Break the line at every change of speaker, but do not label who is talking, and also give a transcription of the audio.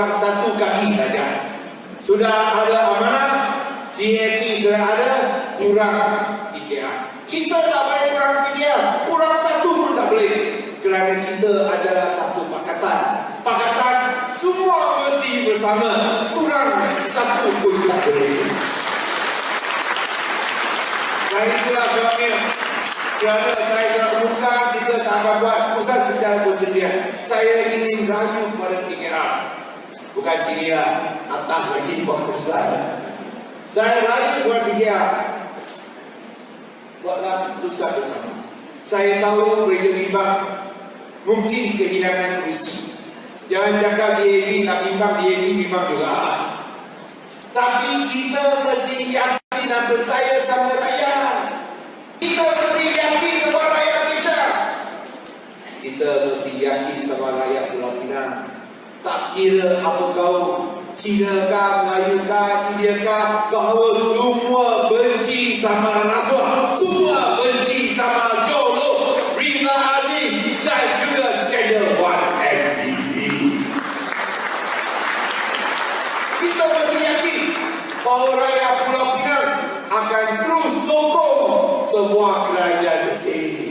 kurang satu kaki saja. Sudah ada amanah, DAP sudah ada, kurang IKEA. Kita tak boleh kurang IKEA, kurang satu pun tak boleh. Kerana kita adalah satu pakatan. Pakatan semua mesti bersama, kurang satu pun tak boleh. Dan itulah sebabnya kerana saya dah bukan kita tak akan buat pusat secara persediaan. Saya ingin rayu kepada. Bukan sini atas lagi buat pusat. Saya rayu kepada PKR. Buatlah pusat bersama. Saya tahu mereka bimbang mungkin kehilangan kursi. Jangan cakap DAP tak bimbang, DAP bimbang juga. Tapi kita mesti yakin dan percaya sama rakyat. Kita mesti yakin sama rakyat Malaysia. Kita mesti yakin sama rakyat Pulau Pinang. Kira apa kau? Cina kah, Melayu kah, India kah? Bahawa semua benci sama rasuah Semua benci sama Jolo Riza Aziz Dan juga skandal 1MDB Kita mesti yakin bahawa rakyat Pulau Pinang akan terus sokong sebuah kerajaan